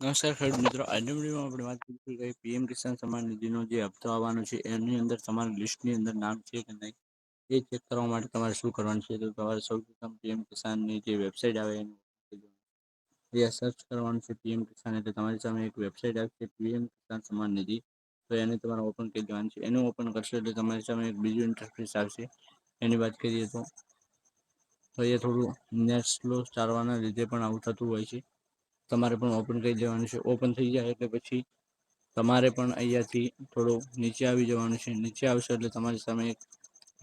નમસ્કાર ખેડૂત મિત્રો, આજના વિડીયોમાં આપણે વાત કરીશું કે પીએમ કિસાન સન્માન નિધિનો જે હપ્તો આવવાનો છે, એની અંદર તમારી લિસ્ટની અંદર નામ છે કે નહીં, એ ચેક કરવા માટે તમારે શું કરવાનું છે? તો તમારે સૌ પ્રથમ પીએમ કિસાનની જે વેબસાઇટ આવે એ સર્ચ કરવાનું છે પીએમ કિસાન એટલે તમારી સામે એક વેબસાઇટ આવશે પીએમ કિસાન સન્માન નિધિ. તો એને તમારે ઓપન કરી દેવાનું છે. એનું ઓપન કરશો એટલે તમારી સામે એક બીજું ઇન્ટરફેસ આવશે. એની વાત કરીએ તો એ થોડું નેટ સ્લો ચાલવાના લીધે પણ આવું થતું હોય છે. તમારે પણ ઓપન કરી દેવાનું છે. ઓપન થઈ જાય એટલે પછી તમારે પણ અહીંયાથી થોડું નીચે આવી જવાનું છે. નીચે આવશે એટલે તમારી સામે એક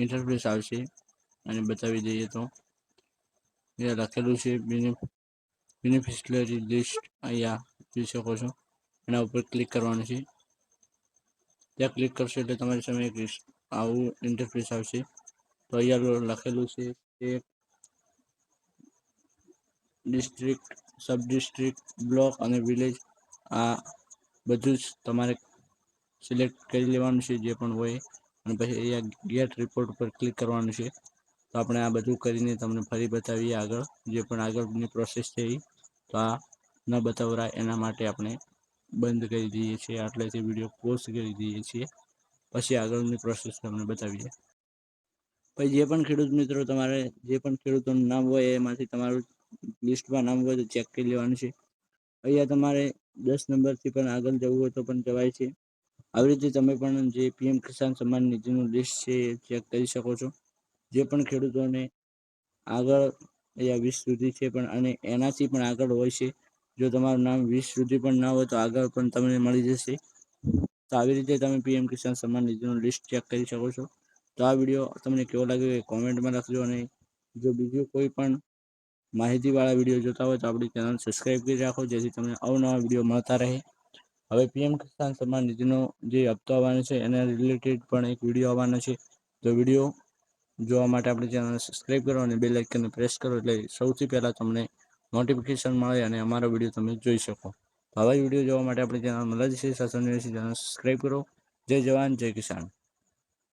ઇન્ટરફેસ આવશે અને બતાવી દઈએ તો. અહીંયા લખેલું છે બેનિફિશિયરી લિસ્ટ અહીંયા જોઈ શકો છો. એના ઉપર ક્લિક કરવાનું છે. ત્યાં ક્લિક કરશો એટલે તમારી સામે એક આવું ઇન્ટરફેસ આવશે. તો અહીંયા લખેલું છે state district sub district block અને વિલેજ આ બધું જ તમારે સિલેક્ટ કરી લેવાનું છે જે પણ હોય. અને પછી અહીંયા ગેટ રિપોર્ટ ઉપર ક્લિક કરવાનું છે. તો આપણે આ બધું કરીને તમને ફરી બતાવીએ આગળ, જે પણ આગળની પ્રોસેસ છે તો આ ન બતાવરાય એના માટે આપણે બંધ કરી દઈએ છીએ. આટલેથી વીડિયો પોસ્ટ કરી દઈએ છીએ. પછી આગળની પ્રોસેસ તમને બતાવીએ. પછી જે પણ ખેડૂત મિત્રો તમારે, જે પણ ખેડૂતોનું નામ હોય એમાંથી તમારું લિસ્ટમાં નામ હોય તો ચેક કરી લેવાનું છે. અહીંયા તમારે દસ નંબરથી પણ આગળ જવું હોય તો પણ જવાય છે. આવી રીતે તમે પણ જે પીએમ કિસાન સન્માન નિધિનું લિસ્ટ છે એ ચેક કરી શકો છો. જે પણ ખેડૂતોને આગળ અહીંયા વીસ સુધી છે પણ અને એનાથી પણ આગળ હોય છે. જો તમારું નામ વીસ સુધી પણ ના હોય તો આગળ પણ તમને મળી જશે. તો આવી રીતે તમે PM Kisan Samman નિધિનું list check કરી શકો છો. તો આ વીડિયો તમને કેવો લાગ્યો એ કોમેન્ટમાં લખજો અને જો બીજું કોઈ પણ માહિતીવાળા વીડિયો જોતા હોય તો આપણી ચેનલ સબસ્ક્રાઈબ કરી રાખો, જેથી તમને અવનવા વીડિયો મળતા રહે. હવે પીએમ કિસાન સન્માન નિધિનો જે હપ્તો આવવાનો છે, એના રિલેટેડ પણ એક વીડિયો આવવાનો છે. તો વીડિયો જોવા માટે આપણી ચેનલ સબસ્ક્રાઈબ કરો અને બે આઇકનને પ્રેસ કરો એટલે સૌથી પહેલાં તમને નોટિફિકેશન મળે અને અમારો વીડિયો તમે જોઈ શકો. આવા વીડિયો જોવા માટે આપણી ચેનલ મલાજી શાસન ચેનલ સબસ્ક્રાઈબ કરો. જય જવાન, જય કિસાન.